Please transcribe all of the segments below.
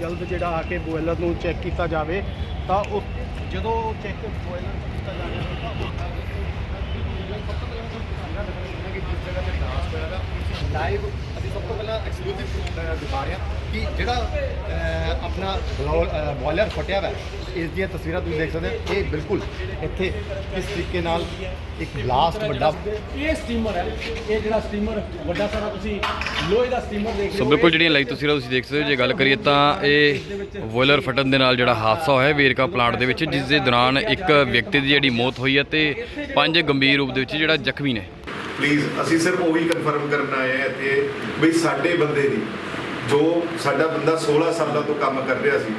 ਜਲਦ ਜਿਹੜਾ ਆ ਕੇ ਬੋਇਲਰ ਨੂੰ ਚੈੱਕ ਕੀਤਾ ਜਾਵੇ, ਤਾਂ ਉਹ ਜਦੋਂ ਚੈੱਕ ਬੋਇਲਰ ਕੀਤਾ ਜਾਵੇ, ਤਾਂ ਲਾਈਵ ਅਸੀਂ ਸਭ ਤੋਂ ਪਹਿਲਾਂ ਐਕਸਕਲੂਸਿਵ ਦਿਖਾ ਰਹੇ ਹਾਂ ਕਿ ਜਿਹੜਾ ਆਪਣਾ ਬੋਇਲਰ ਫਟਿਆ ਹੋਇਆ ਹੈ, ਇਸ ਦੀਆਂ ਤਸਵੀਰਾਂ ਤੁਸੀਂ ਦੇਖ ਸਕਦੇ ਹੋ। ਇਹ ਬਿਲਕੁਲ ਇੱਥੇ ਕਿਸ ਤਰੀਕੇ ਨਾਲ ਇੱਕ ਬਲਾਸਟ ਵੱਡਾ ਇਹ ਸਟੀਮਰ ਹੈ। ਇਹ ਜਿਹੜਾ ਸਟੀਮਰ ਵੱਡਾ ਸਾਰਾ ਤੁਸੀਂ ਲੋਹੇ ਦਾ ਸਟੀਮਰ ਦੇਖ ਰਹੇ ਸੋ ਹੋ। ਬਿਲਕੁਲ ਜਿਹੜੀਆਂ ਲਾਈਵ ਤਸਵੀਰਾਂ ਤੁਸੀਂ ਦੇਖ ਸਕਦੇ ਹੋ ਜੇ ਗੱਲ ਕਰੀਏ ਤਾਂ ਇਹ ਬੋਇਲਰ ਫਟਣ ਦੇ ਨਾਲ ਜਿਹੜਾ ਹਾਦਸਾ ਹੋਇਆ ਵੇਰਕਾ ਪਲਾਂਟ ਦੇ ਵਿੱਚ ਜਿਸ ਦੇ ਦੌਰਾਨ ਇੱਕ ਵਿਅਕਤੀ ਦੀ ਜਿਹੜੀ ਮੌਤ ਹੋਈ ਹੈ ਤੇ ਪੰਜ ਗੰਭੀਰ ਰੂਪ ਦੇ ਵਿੱਚ ਜਿਹੜਾ ਜ਼ਖਮੀ ਨੇ। ਪਲੀਜ਼ ਅਸੀਂ ਸਿਰਫ ਉਹੀ ਕਨਫਰਮ ਕਰਨ ਆਏ ਆ ਇੱਥੇ ਵੀ ਸਾਡੇ ਬੰਦੇ ਦੀ ਜੋ ਸਾਡਾ ਬੰਦਾ 16 ਸਾਲਾਂ ਤੋਂ ਕੰਮ ਕਰ ਰਿਹਾ ਸੀ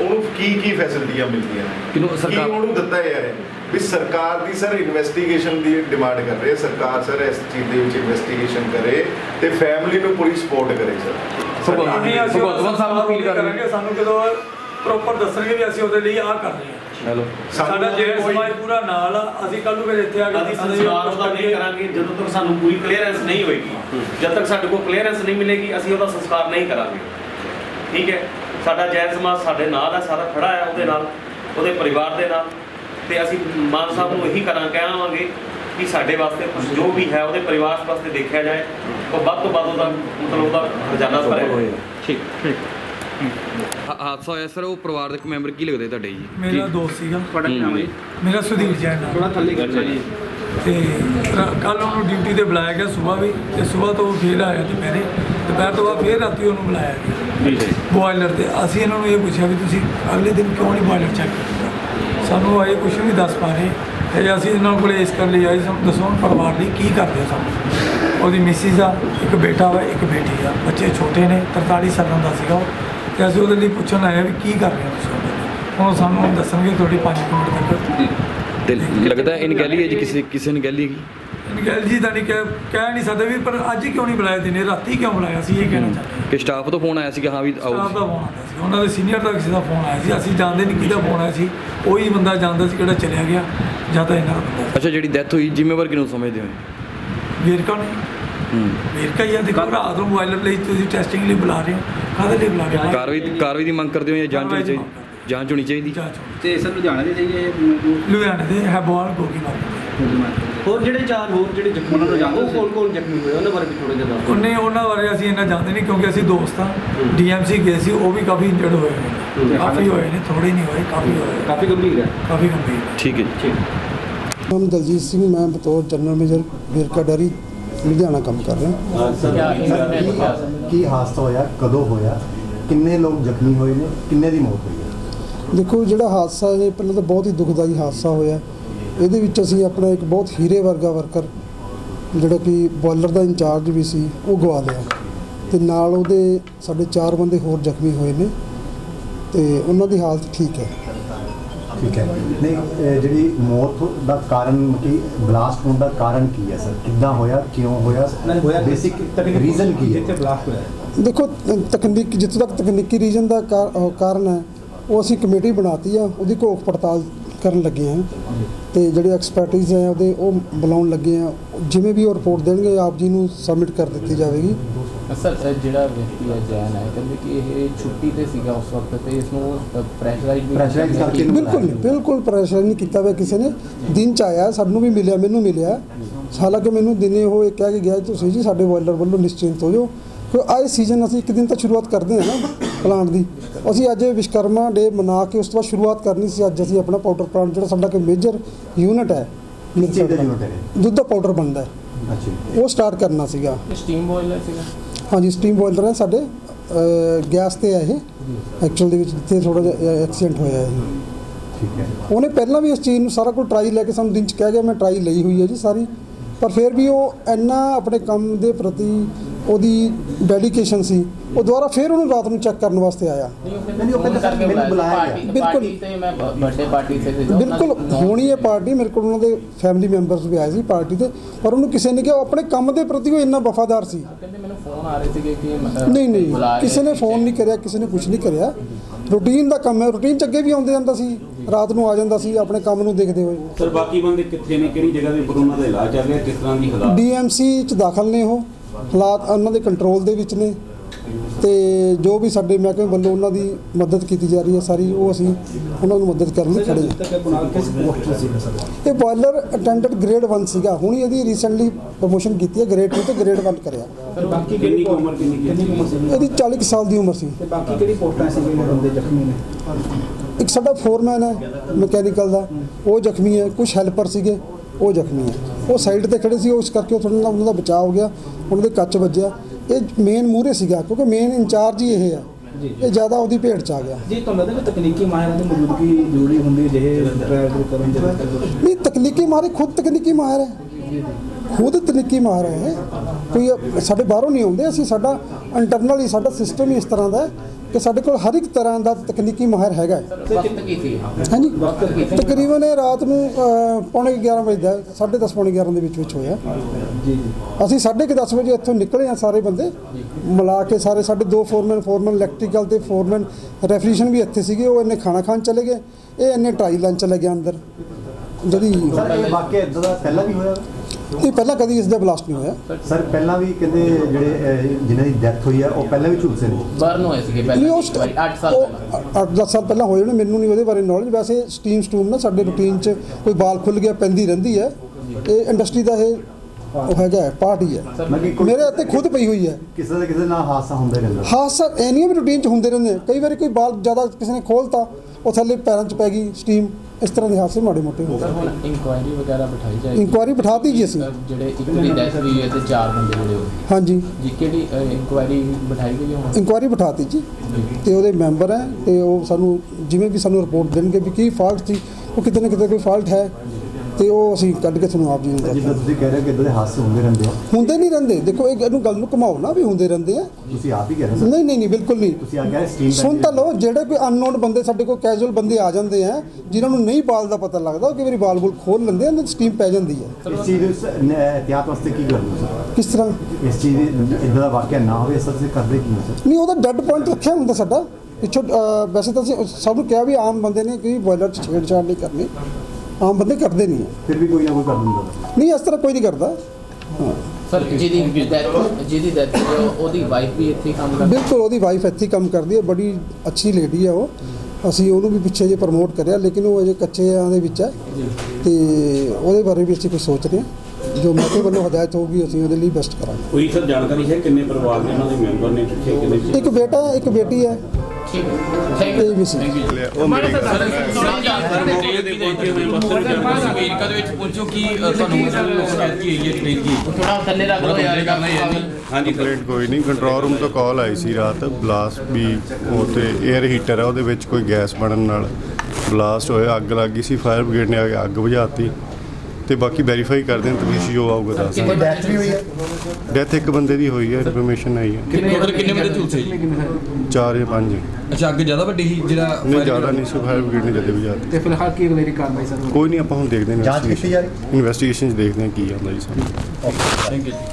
ਉਹਨੂੰ ਕੀ ਕੀ ਫੈਸਿਲਿਟੀਆਂ ਮਿਲਦੀਆਂ ਨੇ? ਕਿਹਨੂੰ ਕੀ ਸਰਕਾਰ- ਉਹਨੂੰ ਦਿੱਤਾ ਜਾ ਰਿਹਾ ਵੀ ਸਰਕਾਰ ਦੀ ਸਰ ਇਨਵੈਸਟੀਗੇਸ਼ਨ ਦੀ ਡਿਮਾਂਡ ਕਰ ਰਹੀ ਹੈ। ਸਰਕਾਰ ਸਰ ਇਸ ਚੀਜ਼ ਦੇ ਵਿੱਚ ਇਨਵੈਸਟੀਗੇਸ਼ਨ ਕਰੇ ਤੇ ਫੈਮਿਲੀ ਨੂੰ ਪੂਰੀ ਸਪੋਰਟ ਕਰੇ ਸਰ। ਭਗਵੰਤ ਸਾਹਿਬ ਨੂੰ ਅਪੀਲ ਕਰ ਰਹੇ ਕਰਾਂਗੇ। ਸਾਨੂੰ ਜਦੋਂ ਪ੍ਰੋਪਰ ਦੱਸਣਗੇ ਵੀ ਅਸੀਂ ਉਹਦੇ ਲਈ ਆਹ ਕਰ ਰਹੇ ਹਾਂ। ਹੈਲੋ ਸਾਡਾ ਜੇ ਕੋਈ- ਸਮਾਜ ਪੂਰਾ ਨਾਲ ਆ ਅਸੀਂ ਕੱਲ ਨੂੰ ਫਿਰ ਇੱਥੇ ਆ ਕੇ ਅਸੀਂ ਸੰਸਕਾਰ ਉਹਦਾ ਨਹੀਂ ਕਰਾਂਗੇ ਜਦੋਂ ਤੱਕ ਸਾਨੂੰ ਪੂਰੀ ਕਲੀਅਰੈਂਸ ਨਹੀਂ ਹੋਏਗੀ ਜਦ ਤੱਕ ਸਾਡੇ ਕੋਲ ਕਲੀਅਰੈਂਸ ਨਹੀਂ ਮਿਲੇਗੀ ਅਸੀਂ ਉਹਦਾ ਸੰਸਕਾਰ ਨਹੀਂ ਕਰਾਂਗੇ। ਠੀਕ ਹੈ? ਸਾਡਾ ਜੈਨ ਸਮਾਜ ਸਾਡੇ ਨਾਲ ਹੈ ਸਾਰਾ ਖੜਾ ਹੈ ਉਹਦੇ ਨਾਲ ਉਹਦੇ ਪਰਿਵਾਰ ਦੇ ਨਾਲ। ਤੇ ਅਸੀਂ ਮਾਨ ਸਾਹਿਬ ਨੂੰ ਇਹੀ ਕਰਾਂ ਕਹਾਂਗੇ ਕਿ ਸਾਡੇ ਵਾਸਤੇ ਕੁਝ ਜੋ ਵੀ ਹੈ ਉਹਦੇ ਪਰਿਵਾਰ ਵਾਸਤੇ ਦੇਖਿਆ ਜਾਏ ਉਹ ਵੱਧ ਤੋਂ ਵੱਧ ਉਹਦਾ ਮਤਲਬ ਉਹਦਾ ਖਜ਼ਾਨਾ ਭਰਿਆ ਠੀਕ ਠੀਕ। ਹਾਦਸਾ ਹੋਇਆ ਸਰ ਉਹ ਪਰਿਵਾਰ ਦੇ ਮੈਂਬਰ ਕੀ ਲੱਗਦੇ ਤੁਹਾਡੇ ਜੀ? ਮੇਰਾ ਦੋਸਤ ਸੀਗਾ। ਤੁਹਾਡਾ ਨਾਮ ਜੀ? ਮੇਰਾ ਸੁਧੀਰ ਜੈਨ ਨਾਮ। ਥੋੜਾ ਥੱਲੇ ਕਰ ਜੀ। ਤੇ ਕੱਲ ਉਹਨੂੰ ਡਿਊਟੀ ਤੇ ਬੁਲਾਇਆ ਗਿਆ ਸਵੇਰ ਵੀ ਤੇ ਸਵੇਰ ਤੋਂ ਉਹ ਫੇਰ ਆਇਆ ਦੁਪਹਿਰੇ ਦੁਪਹਿਰ ਤੋਂ ਬਾਅਦ ਫੇਰ ਰਾਤੀ ਉਹਨੂੰ ਬੁਲਾਇਆ ਗਿਆ। ਠੀਕ ਹੈ ਬੋਇਲਰ ਤੇ ਅਸੀਂ ਇਹਨਾਂ ਨੂੰ ਇਹ ਪੁੱਛਿਆ ਵੀ ਤੁਸੀਂ ਅਗਲੇ ਦਿਨ ਕਿਉਂ ਨਹੀਂ ਬੋਇਲਰ ਚੈੱਕ ਕੀਤਾ? ਸਾਨੂੰ ਇਹ ਕੁਝ ਨਹੀਂ ਦੱਸ ਪਾ ਰਹੇ। ਤੇ ਅਸੀਂ ਇਹਨਾਂ ਕੋਲੇ ਇਸ ਕਰ ਲਈ ਆਏ ਸਾਨੂੰ ਦੱਸੋ ਹੁਣ ਪਰਿਵਾਰ ਲਈ ਕੀ ਕਰਦੇ ਹੋ ਸਾਨੂੰ। ਉਹਦੀ ਮਿਸਿਸ ਆ ਇੱਕ ਬੇਟਾ ਵਾ ਇੱਕ ਬੇਟੀ ਆ। ਬੱਚੇ ਛੋਟੇ ਨੇ 43 ਸਾਲਾਂ ਦਾ ਸੀਗਾ ਉਹ। ਤੇ ਅਸੀਂ ਉਹਦੇ ਲਈ ਪੁੱਛਣ ਆਏ ਵੀ ਕੀ ਕਰ ਰਹੇ ਹੋ ਤੁਸੀਂ ਉਹਦੇ ਲਈ? ਹੁਣ ਸਾਨੂੰ ਦੱਸਣਗੇ ਤੁਹਾਡੀ 5 ਮਿੰਟ ਤੱਕ। ਤੇ ਲੱਗਦਾ ਇਨਗੈਲੀ ਹੈ ਜੀ ਕਿਸੇ ਕਿਸੇ ਨੇ ਗੈਲੀ ਹੈਗੀ? ਨਿਕਲ ਜੀ ਤਾਂ ਨਹੀਂ ਕਹਿ ਕਹਿ ਨਹੀਂ ਸਕਦੇ ਵੀ ਪਰ ਅੱਜ ਹੀ ਕਿਉਂ ਨਹੀਂ ਬੁਲਾਇਆ ਦਿਨੇ? ਰਾਤੀ ਕਿਉਂ ਬੁਲਾਇਆ ਸੀ? ਇਹ ਕਹਿਣਾ ਚਾਹੁੰਦੇ ਕਿ ਸਟਾਫ ਤੋਂ ਫੋਨ ਆਇਆ ਸੀ ਕਿ ਹਾਂ ਵੀ ਆਓ ਸਟਾਫ ਦਾ ਫੋਨ ਆਇਆ ਸੀ। ਉਹਨਾਂ ਦੇ ਸੀਨੀਅਰ ਦਾ ਕਿਸੇ ਦਾ ਫੋਨ ਆਇਆ ਸੀ। ਅਸੀਂ ਜਾਣਦੇ ਨਹੀਂ ਕਿਹਦਾ ਫੋਨ ਆਇਆ ਸੀ। ਉਹੀ ਬੰਦਾ ਜਾਣਦਾ ਸੀ ਕਿਹੜਾ ਚਲਿਆ ਗਿਆ। ਜਾਂ ਤਾਂ ਇਹਨਾਂ ਦਾ ਬੰਦਾ। ਅੱਛਾ ਜਿਹੜੀ ਡੈਥ ਹੋਈ ਜ਼ਿੰਮੇਵਾਰ ਕਿਹਨੂੰ ਸਮਝਦੇ ਹੋ? ਸੀ। ਵੇਰਕਾ ਨੇ। ਹੂੰ ਵੇਰਕਾ ਹੀ ਆ ਦੇਖੋ ਰਾਤ ਨੂੰ ਮੋਬਾਈਲ ਲਈ ਤੁਸੀਂ ਟੈਸਟਿੰਗ ਲਈ ਬੁਲਾ ਰਹੇ ਹੋ। ਕਾਹਦੇ ਲਈ ਬੁਲਾ ਰਹੇ ਹੋ? ਕਾਰਵਾਈ ਕਾਰਵਾਈ ਦੀ ਮੰਗ ਕਰਦੇ ਹੋ ਜਾਂ ਜਾਂਚ ਹੋਣੀ ਦੀ ਚਾਹੀਦੀ ਜਾਂਚ ਹੋਣੀ ਚਾਹੀਦੀ? ਜਾਂਚ ਹੋਣੀ। ਤੇ ਸਰ ਲੁਧਿਆਣਾ ਦੇ ਜਾਈਏ ਲੁਧਿਆਣੇ ਦੇ ਹੈਬੋਲ ਗੋਗੀ ਮਾਰਕੀਟ ਹੋਰ ਜਿਹੜੇ ਚਾਰ ਹੋਰ ਜਿਹੜੇ ਜ਼ਖਮੀ ਹੋਏ ਆ, ਉਹ ਕੌਣ ਕੌਣ ਜ਼ਖਮੀ ਹੋਏ? ਉਹਨਾਂ ਬਾਰੇ ਵੀ ਥੋੜਾ ਜਿਹਾ ਦੱਸੋ। ਉਹਨੇ ਉਹਨਾਂ ਬਾਰੇ ਅਸੀਂ ਇੰਨਾ ਜਾਣਦੇ ਨਹੀਂ ਕਿਉਂਕਿ ਅਸੀਂ ਦੋਸਤ ਹਾਂ। ਡੀਐਮਸੀ ਗਏ ਸੀ ਉਹ ਵੀ ਕਾਫੀ ਇੰਜਰਡ ਹੋਏ ਨੇ। ਕਾਫੀ ਹੋਏ ਨੇ ਥੋੜੇ ਨਹੀਂ ਹੋਏ ਕਾਫੀ ਹੋਏ ਕਾਫੀ ਗੰਭੀਰ ਹੈ। ਕਾਫੀ ਗੰਭੀਰ ਠੀਕ ਹੈ ਜੀ। ਨਾਮ ਦਲਜੀਤ ਸਿੰਘ ਮੈਂ ਬਤੌਰ general major Verka dairy Ludhiana ਕੰਮ ਕਰ ਰਿਹਾ ਕੀ ਹਾਦਸਾ ਹੋਇਆ? ਕਦੋਂ ਹੋਇਆ? ਕਿੰਨੇ ਲੋਕ ਜ਼ਖਮੀ ਹੋਏ ਨੇ? ਕਿੰਨੇ ਦੀ ਮੌਤ ਹੋਈ ਹੈ? ਦੇਖੋ ਜਿਹੜਾ ਹਾਦਸਾ ਇਹ ਪਹਿਲਾਂ ਤਾਂ ਬਹੁਤ ਹੀ ਦੁਖਦਾਈ ਹਾਦਸਾ ਹੋਇਆ। ਇਹਦੇ ਵਿੱਚ ਅਸੀਂ ਆਪਣਾ ਇੱਕ ਬਹੁਤ ਹੀਰੇ ਵਰਗਾ ਵਰਕਰ ਜਿਹੜਾ ਕਿ ਬੋਇਲਰ ਦਾ ਇੰਚਾਰਜ ਵੀ ਸੀ ਉਹ ਗਵਾ ਲਿਆ। ਤੇ ਨਾਲ ਉਹਦੇ ਸਾਡੇ ਚਾਰ ਬੰਦੇ ਹੋਰ ਜ਼ਖਮੀ ਹੋਏ ਨੇ। ਤੇ ਉਹਨਾਂ ਦੀ ਹਾਲਤ ਠੀਕ ਹੈ। ਠੀਕ ਹੈ। ਨਹੀਂ ਇਹ ਜਿਹੜੀ ਮੌਤ ਦਾ ਕਾਰਨ ਕੀ ਬਲਾਸਟ ਹੋਣ ਦਾ ਕਾਰਨ ਕੀ ਹੈ ਸਰ? ਕਿੱਦਾਂ ਹੋਇਆ ਕਿਉਂ ਹੋਇਆ? ਬੇਸਿਕ ਰੀਜ਼ਨ ਕੀ ਹੈ? ਦੇਖੋ ਤ- ਤਕਨੀਕ ਜਿੱਥੋਂ ਤੱਕ ਤਕਨੀਕੀ ਰੀਜਨ ਦਾ ਕਾਰਨ ਹੈ ਉਹ ਅਸੀਂ ਕਮੇਟੀ ਬਣਾਤੀ ਆ ਉਹਦੀ ਘੋਖ ਪੜਤਾਲ ਕਰਨ ਲੱਗੇ ਹਾਂ ਤੇ ਜਿਹੜੇ ਐਕਸਪਰਟਿਜ਼ ਹੈ ਉਹਦੇ ਉਹ ਬੁਲਾਉਣ ਲੱਗੇ ਆ। ਜਿਵੇਂ ਵੀ ਉਹ ਰਿਪੋਰਟ ਦੇਣਗੇ ਆਪ ਜੀ ਨੂੰ ਸਬਮਿਟ ਕਰ ਦਿੱਤੀ ਜਾਵੇਗੀ। ਸਰ ਜਿਹੜਾ ਵਿਅਕਤੀ ਹੈ ਜੈਨ ਹੈ ਕਹਿੰਦੇ ਕਿ ਇਹ ਛੁੱਟੀ ਤੇ ਸੀਗਾ ਉਸ ਵਕਤ ਤੇ ਇਸ ਨੂੰ ਪ੍ਰੈਸ਼ਰਾਈਜ਼ ਵੀ Pressurize ਕਰਕੇ ਬਿਲਕੁਲ ਨਹੀਂ ਬਿਲਕੁਲ ਪ੍ਰੈਸ਼ਰ ਨਹੀਂ ਕੀਤਾ ਹੋਇਆ ਕਿਸੇ ਨੇ। ਦਿਨ ਚ ਆਇਆ ਸਾਨੂੰ ਵੀ ਮਿਲਿਆ ਮੈਨੂੰ ਮਿਲਿਆ। ਹਾਲਾਂਕਿ ਮੈਨੂੰ ਦਿਨੇ ਉਹ ਇਹ ਕਹਿ ਕੇ ਗਿਆ ਤੁਸੀਂ ਜੀ ਸਾਡੇ ਬੋਇਲਰ ਵੱਲੋਂ ਨਿਸ਼ਚਿੰਤ ਹੋ ਜਾਓ। ਕਿ ਆਏ ਸੀਜ਼ਨ ਅਸੀਂ ਇੱਕ ਦਿਨ ਤਾਂ ਸ਼ੁਰੂਆਤ ਕਰਦੇ ਹਾਂ ਨਾ ਪਲਾਂਟ ਦੀ। ਅਸੀਂ ਅੱਜ ਵਿਸ਼ਕਰਮਾ ਡੇ ਮਨਾ ਕੇ ਉਸ ਤੋਂ ਬਾਅਦ ਸ਼ੁਰੂਆਤ ਕਰਨੀ ਸੀ। ਅੱਜ ਅਸੀਂ ਆਪਣਾ ਪਾਊਡਰ ਪਲਾਂਟ ਜਿਹੜਾ ਸਾਡਾ ਕਿ ਮੇਜਰ ਯੂਨਿਟ ਹੈ? ਦੁੱਧ ਦਾ ਪਾਊਡਰ ਬਣਦਾ ਹੈ। ਉਹ ਸਟਾਰਟ ਕਰਨਾ ਸੀਗਾ। ਸਟੀਮ ਬੋਇਲਰ ਸੀਗਾ। ਹਾਂਜੀ ਸਟੀਮ ਬੋਇਲਰ ਹੈ ਸਾਡੇ ਗੈਸ ਤੇ ਹੈ ਇਹ। ਐਕਚੁਅਲ ਦੇ ਵਿੱਚ ਜਿੱਥੇ ਥੋੜਾ ਜਿਹਾ ਐਕਸੀਡੈਂਟ ਹੋਇਆ ਹੈ ਠੀਕ ਹੈ। ਉਹਨੇ ਪਹਿਲਾਂ ਵੀ ਇਸ ਚੀਜ਼ ਨੂੰ ਸਾਰਾ ਕੁਝ ਟਰਾਈ ਲੈ ਕੇ ਸਾਨੂੰ ਦਿਨ ਚ ਕਹਿ ਗਿਆ ਮੈਂ ਟਰਾਈ ਲਈ ਹੋਈ ਹੈ ਜੀ ਸਾਰੀ। ਪਰ ਫਿਰ ਵੀ ਉਹ ਇੰਨਾ ਆਪਣੇ ਕੰਮ ਦੇ ਪ੍ਰਤੀ ਉਹਦੀ ਡੈਡੀਕੇਸ਼ਨ ਸੀ ਉਹ ਦੁਬਾਰਾ ਫਿਰ ਉਹਨੂੰ ਰਾਤ ਨੂੰ ਚੈੱਕ ਕਰਨ ਵਾਸਤੇ ਆਇਆ। ਨਹੀਂ, ਉਹ ਪਹਿਲਾਂ ਕਰਕੇ ਮੈਨੂੰ ਬੁਲਾਇਆ ਪਾਰਟੀ- ਗਿਆ। ਪਾਰਟੀ ਤੇ ਮੈਂ ਬਰਥਡੇ ਪਾਰਟੀ ਤੇ ਸੀਗਾ, ਉਹਨਾਂ ਬਿਲਕੁਲ ਨੇ- ਹੋਣੀ ਹੈ ਪਾਰਟੀ ਮੇਰੇ ਕੋਲ ਉਹਨਾਂ ਦੇ ਫੈਮਿਲੀ ਮੈਂਬਰਸ ਵੀ ਆਏ ਸੀ ਪਾਰਟੀ ਤੇ ਪਰ ਉਹਨੂੰ ਕਿਸੇ ਨੇ ਕਿਹਾ ਉਹ ਆਪਣੇ ਕੰਮ ਦੇ ਪ੍ਰਤੀ ਉਹ ਇੰਨਾ ਵਫਾਦਾਰ ਸੀ। ਕਹਿੰਦੇ ਮੈਨੂੰ ਫੋਨ ਆ ਰਹੇ ਸੀਗੇ ਕਿ ਅ, ਨਹੀਂ ਨਹੀਂ ਕਿਸੇ ਨੇ। ਫੋਨ ਨਹੀਂ ਕਰਿਆ ਕਿਸੇ ਨੇ ਕੁਝ ਨਹੀਂ ਕਰਿਆ। ਰੂਟੀਨ ਦਾ ਕੰਮ ਹੈ ਰੂਟੀਨ ਚ ਅੱਗੇ ਵੀ ਆਉਂਦੇ ਜਾਂਦਾ ਸੀ ਰਾਤ ਨੂੰ ਆ ਜਾਂਦਾ ਸੀ ਆਪਣੇ ਕੰਮ ਨੂੰ ਦੇਖਦੇ ਹੋਏ। ਸਰ ਬਾਕੀ ਬੰਦੇ ਕਿੱਥੇ ਨੇ ਕਿਹੜੀ ਜਗ੍ਹਾ ਦੇ ਉੱਪਰ ਉਹਨਾਂ ਦਾ ਇਲਾਜ ਚੱਲ ਰਿਹਾ ਕਿਸ ਤਰ੍ਹਾਂ ਦੀ ਹਾਲਾਤ? ਡੀਐਮਸੀ ਚ ਦਾਖਲ ਨੇ ਉਹ। ਹਾਲਾਤ ਉਹਨਾਂ ਦੇ ਕੰਟਰੋਲ ਦੇ ਵਿੱਚ ਨੇ ਤੇ ਜੋ ਵੀ ਸਾਡੇ ਮਹਿਕਮੇ ਵੱਲੋਂ ਉਹਨਾਂ ਦੀ ਮਦਦ ਕੀਤੀ ਜਾ ਰਹੀ ਹੈ ਸਾਰੀ ਉਹ ਅਸੀਂ ਉਹਨਾਂ ਨੂੰ ਮਦਦ ਕਰਨ ਲਈ ਖੜੇ ਹਾਂ। ਇਹ ਬੋਇਲਰ ਅਟੈਂਡੈਂਟ ਗ੍ਰੇਡ 1 ਸੀਗਾ। ਹੁਣ ਇਹਦੀ ਰੀਸੈਂਟਲੀ ਪ੍ਰਮੋਸ਼ਨ ਕੀਤੀ ਹੈ ਗ੍ਰੇਡ 2 ਤੇ ਗ੍ਰੇਡ 1 ਕਰਿਆ। ਸਰ ਬਾਕੀ ਕਿੰਨੀ ਉਮਰ ਕਿੰਨੀ ਕਿੰਨੀ ਕੁ ਉਮਰ ਸੀ ਇਹਦੀ 40 ਕੁ ਸਾਲ ਦੀ ਉਮਰ ਸੀ। ਤੇ ਬਾਕੀ ਕਿਹੜੀ ਪੋਸਟਾਂ ਸੀ ਜਿਹੜੇ ਬੰਦੇ ਜ਼ਖਮੀ ਨੇ? ਇੱਕ ਸਾਡਾ ਫੋਰਮੈਨ ਹੈ ਮਕੈਨੀਕਲ ਦਾ। ਉਹ ਜ਼ਖਮੀ ਹੈ ਕੁਝ ਹੈਲਪਰ ਸੀਗੇ। ਉਹ ਜ਼ਖਮੀ ਹੈ। ਉਹ ਸਾਈਡ ਤੇ ਖੜੇ ਸੀ ਉਸ ਕਰਕੇ ਉਹ ਥੋੜਾ ਉਹਨਾਂ ਦਾ ਬਚਾਅ ਹੋ ਗਿਆ ਉਹਨਾਂ ਦੇ ਕੱਚ ਵੱਜਿਆ। ਇਹ ਮੇਨ ਮੂਹਰੇ ਸੀਗਾ ਕਿਉਂਕਿ ਮੇਨ ਇੰਚਾਰਜ ਹੀ ਇਹ ਆ। ਇਹ ਜ਼ਿਆਦਾ ਉਹਦੀ ਭੇਟ ਚ ਆ ਗਿਆ। ਜੀ ਤੁਹਾਨੂੰ ਲੱਗਦਾ ਕਿ ਤਕਨੀਕੀ ਮਾਹਿਰਾਂ ਦੀ ਮੌਜੂਦਗੀ ਜ਼ਰੂਰੀ ਹੁੰਦੀ ਜਿਹੇ ਡਰਾਈਵਰ ਕਰਨ ਦੇ ਵਿੱਚ? ਨਹੀਂ ਤਕਨੀਕੀ ਮਾਰੇ ਖੁਦ ਤਕਨੀਕੀ ਮਾਹਰ ਹੈ। ਖੁਦ ਤਕਨੀਕੀ ਮਾਹਰ ਹੈ। ਇਹ। ਕੋਈ ਸਾਡੇ ਬਾਹਰੋਂ ਨਹੀਂ ਆਉਂਦੇ ਅਸੀਂ ਸਾਡਾ ਇੰਟਰਨਲ ਹੀ ਸਾਡਾ ਸਿਸਟਮ ਹੀ ਇਸ ਤਰ੍ਹਾਂ ਦਾ ਹੈ ਕਿ ਸਾਡੇ ਕੋਲ ਹਰ ਇੱਕ ਤਰ੍ਹਾਂ ਦਾ ਤਕਨੀਕੀ ਮਾਹਰ ਹੈਗਾ ਹੈ। ਵਕਤ ਕੀ ਸੀ ਹਾਂਜੀ। ਤਕਰੀਬਨ ਇਹ ਰਾਤ ਨੂੰ ਪੌਣੇ 11 ਵਜੇ ਦਾ 10:30 ਪੌਣੇ 11 ਦੇ ਵਿੱਚ ਵਿੱਚ ਹੋਇਆ। ਜੀ ਜੀ। ਅਸੀਂ 10:30 ਵਜੇ ਇੱਥੋਂ ਨਿਕਲੇ ਆ ਸਾਰੇ ਬੰਦੇ। ਮਿਲਾ ਕੇ ਸਾਰੇ ਸਾਡੇ ਦੋ ਫੋਰਮੈਨ ਫੋਰਮੈਨ ਇਲੈਕਟ੍ਰੀਕਲ ਤੇ ਫੋਰਮੈਨ ਰੈਫਰੀਸ਼ਨ ਵੀ ਇੱਥੇ ਸੀਗੇ ਉਹ ਇੰਨੇ ਖਾਣਾ ਖਾਣ ਚਲੇ ਗਏ। ਇਹ ਇੰਨੇ ਟਰਾਈ ਲਾਈਨ ਚਲੇ ਗਿਆ ਅੰਦਰ। ਜਿਹੜੀ ਵਾਕਿਆ ਇਦਾਂ ਦਾ ਪਹਿਲਾਂ ਵੀ ਹੋਇਆ? ਇਹ ਪਹਿਲਾਂ ਕਦੀ ਇਸ ਦਾ ਬਲਾਸਟ ਨਹੀਂ ਹੋਇਆ। ਸਰ ਪਹਿਲਾਂ ਵੀ ਕਹਿੰਦੇ ਜਿਹੜੇ ਜਿਨ੍ਹਾਂ ਦੀ ਡੈਥ ਹੋਈ ਹੈ ਉਹ ਪਹਿਲਾਂ ਵੀ ਝੁਲਸੇ ਨੇ ਬਾਹਰ ਨੂੰ ਹੋਏ ਸੀਗੇ ਨਹੀਂ ਪਹਿਲਾਂ ਵਾਰੀ 8 ਸਾਲ ਪਹਿਲਾਂ। 8-10 ਸਾਲ ਪਹਿਲਾਂ ਹੋਏ ਨੇ ਮੈਨੂੰ ਨਹੀਂ ਉਹਦੇ ਬਾਰੇ ਨੌਲੇਜ ਵੈਸੇ ਸਟੀਮ ਸਟੂਮ ਨਾ ਸਾਡੇ ਰੂਟੀਨ 'ਚ ਕੋਈ ਬਾਲ ਖੁੱਲ ਗਿਆ ਪੈਂਦੀ ਰਹਿੰਦੀ ਹੈ। ਇਹ ਇੰਡਸਟਰੀ ਦਾ ਇਹ ਉਹ ਹੈਗਾ ਹੈ, ਪਾਰਟ ਹੀ ਹੈ। ਮੇਰੇ ਹੱਥੇ ਖੁਦ ਪਈ ਹੋਈ ਹੈ। ਕਿਸੇ ਦਾ ਕਿਸੇ ਨਾਲ ਹਾਦਸਾ ਹੁੰਦਾ ਰਹਿੰਦਾ। ਹਾਦਸਾ ਐਨੀਆਂ ਵੀ ਰੂਟੀਨ 'ਚ ਹੁੰਦੇ ਰਹਿੰਦੇ ਆ। ਕਈ ਵਾਰੀ ਕੋਈ ਬਾਲ ਜ਼ਿਆਦਾ ਕਿਸੇ ਨੇ ਖੋਲਤਾ ਉਹ ਥੱਲੇ ਪੈਰਾਂ 'ਚ ਪੈ ਗਈ ਸਟੀਮ ਇਸ ਤਰ੍ਹਾਂ ਦੇ ਹਾਦਸੇ ਮਾੜੇ ਮੋਟੇ ਹੁੰਦੇ ਸਰ ਹੁਣ ਇਨਕੁਆਇਰੀ ਵਗੈਰਾ ਬਿਠਾਈ ਜਾਏਗੀ। ਇਨਕੁਆਇਰੀ ਬਿਠਾਤੀ ਜੀ ਅਸੀਂ। ਜਿਹੜੇ ਇੱਕ ਦੀ ਡੈਥ ਹੋਈ ਹੈ ਤੇ ਚਾਰ ਬੰਦੇ ਜਿਹੜੇ ਹੋਏ ਹਾਂਜੀ। ਜੀ ਕਿਹੜੀ ਇਨਕੁਆਇਰੀ ਬਿਠਾਈ ਗਈ ਹੁਣ? ਇਨਕੁਆਇਰੀ ਬਿਠਾਤੀ ਜੀ। ਤੇ ਉਹਦੇ ਮੈਂਬਰ ਹੈ ਤੇ ਉਹ ਸਾਨੂੰ ਜਿਵੇਂ ਵੀ ਸਾਨੂੰ ਰਿਪੋਰਟ ਦੇਣਗੇ ਵੀ ਕੀ ਫਾਲਟ ਸੀ ਉਹ ਕਿਤੇ ਨਾ ਕਿਤੇ ਕੋਈ ਫਾਲਟ ਹੈ। ਤੇ ਉਹ ਅਸੀਂ ਕੱਢ ਕੇ ਤੁਹਾਨੂੰ ਆਪ ਜੀ ਨੂੰ ਦੱਸ ਜਿੱਦਾਂ ਤੁਸੀਂ ਕਹਿ ਰਹੇ ਕਿ ਇਦਾਂ ਦੇ ਹਾਦਸੇ ਹੁੰਦੇ ਰਹਿੰਦੇ ਆ। ਹੁੰਦੇ ਨਹੀਂ ਰਹਿੰਦੇ। ਦੇਖੋ ਇਹ ਇਹਨੂੰ ਗੱਲ ਨੂੰ ਘੁਮਾਓ ਨਾ ਵੀ ਹੁੰਦੇ ਰਹਿੰਦੇ ਆ। ਤੁਸੀਂ ਆਪ ਹੀ ਕਹਿ ਰਹੇ ਹੋ ਨਹੀਂ ਨਹੀਂ ਨਹੀਂ ਬਿਲਕੁਲ ਨਹੀਂ। ਤੁਸੀਂ ਆ ਕਹਿ ਰਹੇ ਸਟੀਮ ਸੁਣ ਤਾਂ ਲਓ ਜਿਹੜੇ ਕੋਈ ਅਨਨੋਨ ਬੰਦੇ ਸਾਡੇ ਕੋਲ ਕੈਜੂਅਲ ਬੰਦੇ ਆ ਜਾਂਦੇ ਆ ਜਿਨ੍ਹਾਂ ਨੂੰ ਨਹੀਂ ਬਾਲ ਦਾ ਪਤਾ ਲੱਗਦਾ ਉਹ ਕਈ ਵਾਰੀ ਬਾਲ ਬੁਲ ਖੋਲ ਲੈਂਦੇ ਆ ਦੀ ਸਟੀਮ ਪੈ ਜਾਂਦੀ ਹੈ ਇਸ ਚੀਜ਼ ਦੇ ਇਹਤਿਆਤ ਵਾਸਤੇ ਕੀ ਕਰਨਾ ਕਿਸ ਤਰ੍ਹਾਂ? ਇਸ ਚੀਜ਼ ਦੀ ਇਦਾਂ ਦਾ ਵਾਕਿਆ ਨਾ ਹੋਵੇ ਅਸਲ ਤੁਸੀਂ ਕਰਦੇ ਕੀ ਨਹੀਂ ਉਹਦਾ ਡੈੱਡ ਪੁਆਇੰਟ ਰੱਖਿਆ ਹੁੰਦਾ ਸਾਡਾ। ਪਿੱਛੋਂ ਵੈਸੇ ਤਾਂ ਸਭ ਨੂੰ ਕਿਹਾ ਵੀ ਆਮ ਬੰਦੇ ਨੇ ਕੋਈ ਬੋਇਲਰ 'ਚ ਛੇੜਛਾੜ ਨਹੀਂ ਕਰਨੀ। ਆਮ ਬੰਦੇ ਕਰਦੇ ਨਹੀਂ ਫਿਰ ਵੀ ਕੋਈ ਨਾ ਕੋਈ ਕਰ ਦਿੰਦਾ। ਨਹੀਂ ਇਸ ਤਰ੍ਹਾਂ ਕੋਈ ਨਹੀਂ ਕਰਦਾ। ਹਾਂ। ਸਰ ਜਿਹਦੀ ਡੈਥ ਜਿਹਦੀ ਡੈਥ ਉਹਦੀ ਵਾਈਫ ਵੀ ਇੱਥੇ ਹੀ ਕੰਮ ਕਰਦੀ ਬਿਲਕੁਲ ਉਹਦੀ ਵਾਈਫ ਇੱਥੇ ਹੀ ਕੰਮ ਕਰਦੀ ਹੈ ਬੜੀ ਅੱਛੀ ਲੇਡੀ ਹੈ ਉਹ। ਅਸੀਂ ਉਹਨੂੰ ਵੀ ਪਿੱਛੇ ਜੇ ਪ੍ਰਮੋਟ ਕਰਿਆ ਲੇਕਿਨ ਉਹ ਅਜੇ ਕੱਚਿਆਂ ਦੇ ਵਿੱਚ ਹੈ ਤੇ ਉਹਦੇ ਬਾਰੇ ਵੀ ਅਸੀਂ ਕੁਝ ਸੋਚ ਰਹੇ ਹਾਂ। ਜੋ ਮੇਰੇ ਵੱਲੋਂ ਹਦਾਇਤ ਹੋਊਗੀ ਅਸੀਂ ਉਹਦੇ ਲਈ ਬੈਸਟ ਕਰਾਂਗੇ। ਕੋਈ ਸਰ ਜਾਣਕਾਰੀ ਹੈ ਕਿੰਨੇ ਪਰਿਵਾਰ ਦੇ ਉਹਨਾਂ ਦੇ ਮੈਂਬਰ ਨੇ ਕਿੱਥੇ ਕਿੰਨੇ ਇੱਕ ਬੇਟਾ ਇੱਕ ਬੇਟੀ ਹੈ। ਸੀ ਉਹ ਮੇਰੀ ਅਮਰੀਕਾ ਦੇ ਵਿੱਚ ਪਹੁੰਚੋ ਕੀ ਤੁਹਾਨੂੰ ਸ਼ਿਕਾਇਤ ਕੀ ਹੋਈ ਹੈ ਟ੍ਰੇਨ ਕੀ ਥੋੜਾ ਥੱਲੇ ਰੱਖ ਲਓ ਯਾਰ ਕਰਨਾ ਹੀ ਹਾਂਜੀ ਕੰਪਲੇਂਟ ਕੋਈ ਨਹੀਂ ਕੰਟਰੋਲ ਰੂਮ ਤੋਂ ਕਾਲ ਆਈ ਸੀ ਰਾਤ ਬਲਾਸਟ ਵੀ ਉਹ ਤੇ 에ਅਰ ਹੀਟਰ ਆ ਉਹਦੇ ਵਿੱਚ ਕੋਈ ਗੈਸ ਬਣਨ ਨਾਲ ਬਲਾਸਟ ਹੋਇਆ ਅੱਗ ਲੱਗ ਗਈ ਸੀ ਫਾਇਰ ਬ੍ਰਿਗੇਡ ਨੇ ਆ ਕੇ ਅੱਗ ਬੁਝਾਤੀ ਤੇ ਬਾਕੀ ਵੈਰੀਫਾਈ ਕਰਦੇ ਹਾਂ ਤਫਤੀਸ਼ ਜੋ ਆਊਗਾ ਦੱਸ ਕੋਈ ਡੈਥ ਵੀ ਹੋਈ ਹੈ? ਡੈਥ ਇੱਕ ਬੰਦੇ ਦੀ ਹੋਈ ਹੈ ਇਨਫੋਰਮੇਸ਼ਨ ਆਈ ਹੈ। ਟੋਟਲ ਕਿੰਨੇ ਬੰਦੇ ਝੂਠੇ ਜੀ ਚਾਰ ਜਾਂ ਪੰਜ। ਅੱਛਾ ਅੱਗ ਜ਼ਿਆਦਾ ਵੱਡੀ ਸੀ ਜਿਹੜਾ ਨਹੀਂ ਜ਼ਿਆਦਾ ਨਹੀਂ ਸੀ ਫਾਇਰ ਬ੍ਰਿਗੇਡ ਨੇ ਜਦੇ ਬੁਝਾਤੀ ਤੇ ਫਿਲਹਾਲ ਕੀ ਅਗਲੇਰੀ ਕਾਰਵਾਈ ਸਰ? ਕੋਈ ਨਹੀਂ ਆਪਾਂ ਹੁਣ ਦੇਖਦੇ ਹਾਂ ਜਾਂਚ ਕੀਤੀ ਜਾ ਰਹੀ? ਇਨਵੈਸਟੀਗੇਸ਼ਨ ਚ ਦੇਖਦੇ ਹਾਂ ਕੀ ਆਉਂਦਾ ਜੀ ਸਾਨੂੰ। Thank you